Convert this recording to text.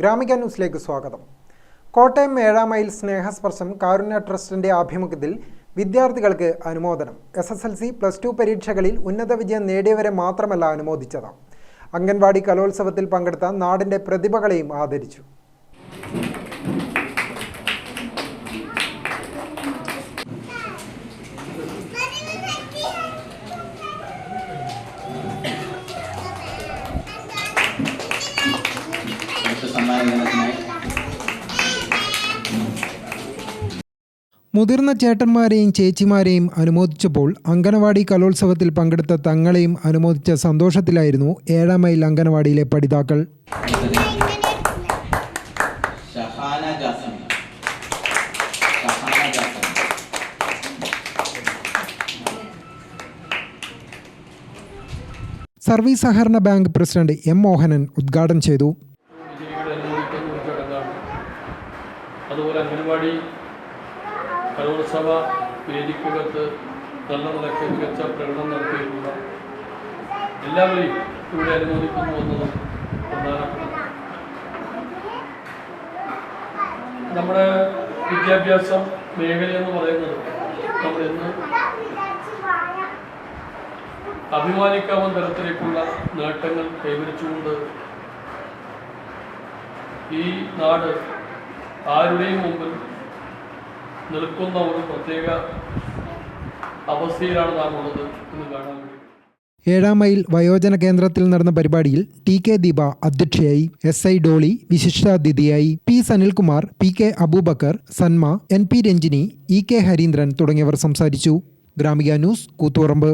ഗ്രാമിക ന്യൂസിലേക്ക് സ്വാഗതം. കോട്ടയം ഏഴാം മൈൽ സ്നേഹസ്പർശം കാരുണ്യ ട്രസ്റ്റിന്റെ ആഭിമുഖ്യത്തിൽ വിദ്യാർത്ഥികൾക്ക് അനുമോദനം. S S L C plus two പരീക്ഷകളിൽ ഉന്നത വിജയം നേടിയവരെ മാത്രമല്ല അനുമോദിച്ചത്. അംഗൻവാടി കലോത്സവത്തിൽ പങ്കെടുത്ത നാടിന്റെ പ്രതിഭകളെയും ആദരിച്ചു. മുതിർന്ന ചേട്ടന്മാരെയും ചേച്ചിമാരെയും അനുമോദിച്ചപ്പോൾ അങ്കനവാടി കലോത്സവത്തിൽ പങ്കെടുത്ത തങ്ങളെയും അനുമോദിച്ച സന്തോഷത്തിലായിരുന്നു ഏഴാം മൈൽ അങ്കനവാടിയിലെ പഠിതാക്കൾ. സർവീസ് സഹകരണ ബാങ്ക് പ്രസിഡന്റ് എം മോഹനൻ ഉദ്ഘാടനം ചെയ്തു. അതുപോലെ അംഗൻവാടി കലോത്സവ വേദിക്കകത്ത് നല്ല നിലയ്ക്ക് മികച്ച പ്രകടനം നടത്തിയിട്ടുള്ള എല്ലാവരെയും ഇവിടെ അനുമോദിക്കുന്നു എന്നത് പ്രധാനപ്പെട്ട നമ്മുടെ വിദ്യാഭ്യാസം മേഖലയെന്ന് പറയുന്നത് നമ്മൾ ഇന്ന് അഭിമാനിക്കാവുന്ന തരത്തിലേക്കുള്ള നേട്ടങ്ങൾ കൈവരിച്ചുകൊണ്ട് ഈ നാട് ആരുടെയും മുമ്പിൽ നിൽക്കുന്ന ഒരു പ്രത്യേക അവസ്ഥയിലാണ് നാം ഉള്ളത് എന്ന് കാണാൻ ഏഴാം മൈൽ വയോജന കേന്ദ്രത്തിൽ നടന്ന പരിപാടിയിൽ ടി കെ ദീപ അധ്യക്ഷയായി S I Dolly വിശിഷ്ടാതിഥിയായി P Sanilkumar P K Abubakar Sanma N P Ranjini E K Harindran തുടങ്ങിയവർ സംസാരിച്ചു. ഗ്രാമിക ന്യൂസ് കൂത്തുപറമ്പ്.